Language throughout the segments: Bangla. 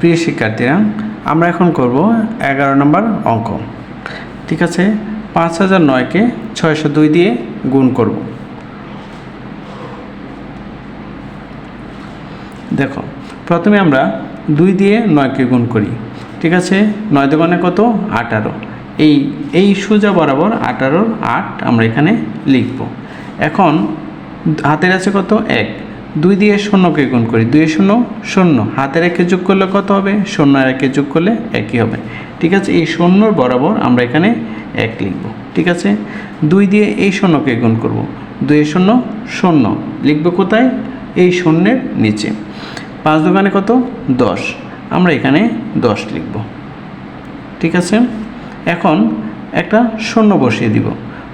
প্রিয় শিক্ষার্থীরা, আমরা এখন করব এগারো নম্বর অঙ্ক। ঠিক আছে, পাঁচ হাজার নয়কে ছয়শো দুই দিয়ে গুণ করব। দেখো, প্রথমে আমরা দুই দিয়ে নয়কে গুণ করি। ঠিক আছে, নয় দোকানে কত? আঠারো। এই এই সোজা বরাবর আঠারোর আট আমরা এখানে লিখব। এখন হাতের আছে কত? এক। দুই দিয়ে শূন্যকে গুণ করি। দুই শূন্য শূন্য। হাতের একে যোগ করলে কত হবে? শূন্য আর একে যোগ করলে একই হবে। ঠিক আছে? এই শূন্যর বরাবর আমরা এখানে এক লিখব। ঠিক আছে? দুই দিয়ে এই শূন্যকে গুণ করব। দুই শূন্য শূন্য। লিখব কোথায়? এই শূন্যের নিচে। পাঁচ দোকানে কত? দশ। আমরা এখানে দশ লিখব। ঠিক আছে? এখন একটা শূন্য বসিয়ে দিব।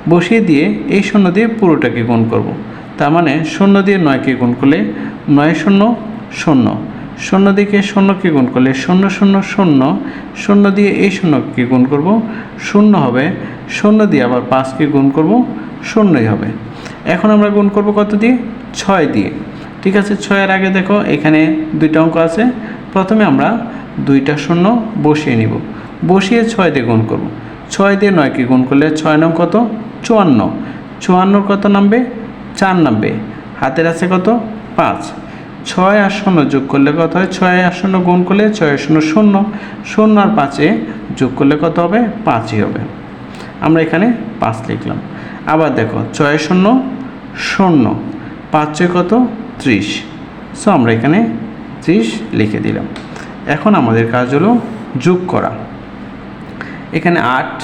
বসিয়ে দিয়ে এই শূন্য দিয়ে পুরোটাকে গুণ করব। তার মানে শূন্য দিয়ে নয়কে গুণ করলে নয় শূন্য শূন্য। শূন্য দিকে শূন্যকে গুণ করলে শূন্য শূন্য শূন্য। শূন্য দিয়ে এই শূন্যকে গুণ করব, শূন্য হবে। শূন্য দিয়ে আবার পাঁচকে গুণ করব, শূন্যই হবে। এখন আমরা গুণ করব কত দিয়ে? ছয় দিয়ে। ঠিক আছে, ছয়ের আগে দেখো, এখানে দুইটা অঙ্ক আছে। প্রথমে আমরা দুইটা শূন্য বসিয়ে নিব। বসিয়ে ছয় দিয়ে গুণ করব। ছয় দিয়ে নয়কে গুণ করলে ছয় নং কত? চুয়ান্ন। চুয়ান্নর কত নামবে? চার নামবে হাতের আছে কত? পাঁচ। ছয় শূন্য যোগ করলে কত হয়? ছয় শূন্য গুণ করলে ছয় শূন্য শূন্য। শূন্য আর পাঁচে যোগ করলে কত হবে? পাঁচই হবে। আমরা এখানে পাঁচ লিখলাম। আবার দেখো, ছয় শূন্য শূন্য, পাঁচ কত? ত্রিশ। সো আমরা এখানে ত্রিশ লিখে দিলাম। এখন আমাদের কাজ হলো যোগ করা। এখানে আট,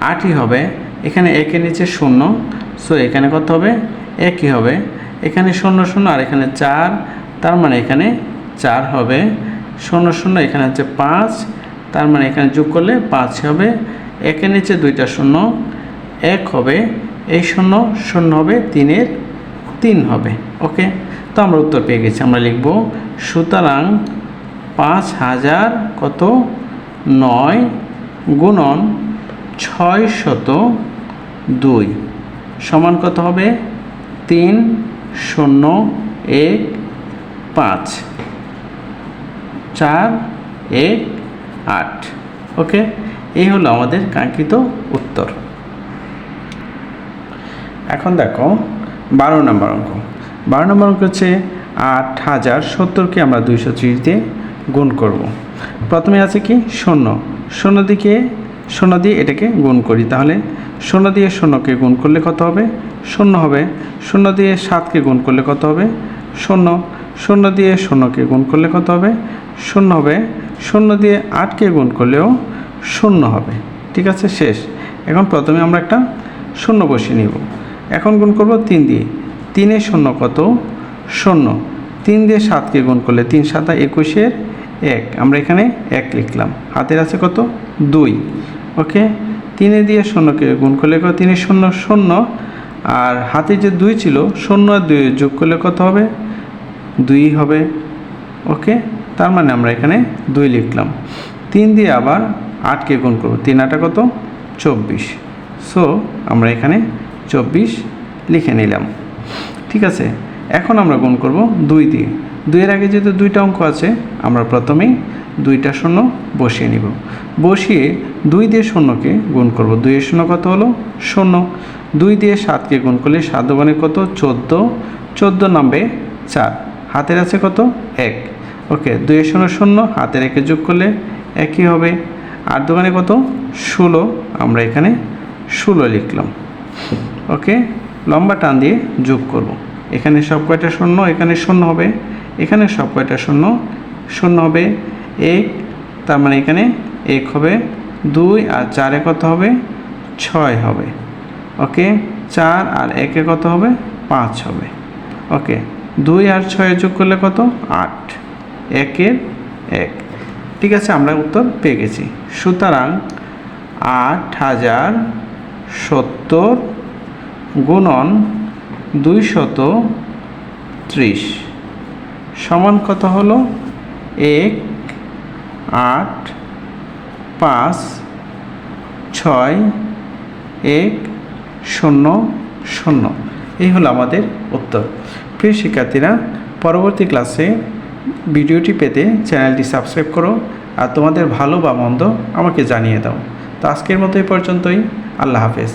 আটই হবে। এখানে একের নিচে শূন্য। সো এখানে কত হবে? একই হবে? এখানে শূন্য শূন্য আর এখানে চার, তার মানে এখানে চার হবে। শূন্য শূন্য এখানে হচ্ছে পাঁচ, তার মানে এখানে যোগ করলে পাঁচ হবে। একের নিচে দুইটা শূন্য, এক হবে, এই শূন্য শূন্য হবে, তিনের তিন হবে। ওকে? তো আমরা উত্তর পেয়ে গেছি। আমরা লিখব, সুতরাং পাঁচ হাজার কত? নয় গুণন ছয় শত দুই। সমান কত হবে? তিন, শূন্য, এক, পাঁচ। চার, এক, আট। ওকে? এই হলো আমাদের কাঙ্ক্ষিত উত্তর। এখন দেখো, বারো নম্বর অঙ্ক। বারো নম্বর অঙ্ক হচ্ছে আট হাজার সত্তরকে আমরা দুইশো ত্রিশ দিয়ে গুণ করব। প্রথমে আছে কি? শূন্য। শূন্য দিকে শূন্য দিয়ে এটাকে গুণ করি। তাহলে শূন্য দিয়ে শূন্যকে গুণ করলে কত হবে? শূন্য হবে। শূন্য দিয়ে সাতকে গুণ করলে কত হবে? শূন্য। শূন্য দিয়ে শূন্যকে গুণ করলে কত হবে? শূন্য হবে। শূন্য দিয়ে আটকে গুণ করলেও শূন্য হবে। ঠিক আছে? শেষ। এখন প্রথমে আমরা একটা শূন্য বসিয়ে নিব। এখন গুণ করব তিন দিয়ে। তিনে শূন্য কত? শূন্য। তিন দিয়ে সাতকে গুণ করলে তিন সাতা একুশের এক। আমরা এখানে এক লিখলাম। হাতের আছে কত? দুই। ওকে? তিনে দিয়ে শূন্যকে গুণ করলে কত? তিনে শূন্য শূন্য। আর হাতে যে দুই ছিল, শূন্য আর দুই যোগ করলে কত হবে? দুই হবে। ওকে? তার মানে আমরা এখানে দুই লিখলাম। তিন দিয়ে আবার আটকে গুণ করব। তিন আটা কত? চব্বিশ। সো আমরা এখানে চব্বিশ লিখে নিলাম। ঠিক আছে? এখন আমরা গুণ করব দুই দিয়ে। দুইয়ের আগে যেহেতু দুইটা অঙ্ক আছে, আমরা প্রথমেই দুইটা শূন্য বসিয়ে নিব। বসিয়ে দুই দিয়ে শূন্যকে গুণ করব। দুইয়ের শূন্য কত হলো? শূন্য। দুই দিয়ে সাতকে গুণ করলে সাত দোকানে কত? চোদ্দ। চোদ্দ নামবে চার। হাতের আছে কত? এক। ওকে, দুইয়ের শূন্য শূন্য, হাতের একে যোগ করলে একই হবে। আর দোকানে কত? ষোলো। আমরা এখানে ষোলো লিখলাম। ওকে, লম্বা টান দিয়ে যোগ করব। এখানে সব কয়টা শূন্য? এখানে শূন্য হবে। এখানে সব কয়টা শূন্য? শূন্য হবে এক, তার মানে এখানে এক হবে। দুই আর চারে কত হবে? ছয় হবে। ওকে? চার আর একে কত হবে? পাঁচ হবে। ওকে? দুই আর ছয় যোগ করলে কত? আট। একের এক। ঠিক আছে, আমরা উত্তর পেয়ে গেছি। সুতরাং আট হাজার সত্তর গুণন দুইশত ত্রিশ। সমান কত হলো? এক, আট, পাঁচ, ছয়, এক, শূন্য শূন্য। এই হলো আমাদের উত্তর। প্রিয় শিক্ষার্থীরা, পরবর্তী ক্লাসে ভিডিওটি পেতে চ্যানেলটি সাবস্ক্রাইব করো আর তোমাদের ভালো বা মন্দ আমাকে জানিয়ে দাও। তো আজকের মতো এই পর্যন্তই। আল্লাহ হাফেজ।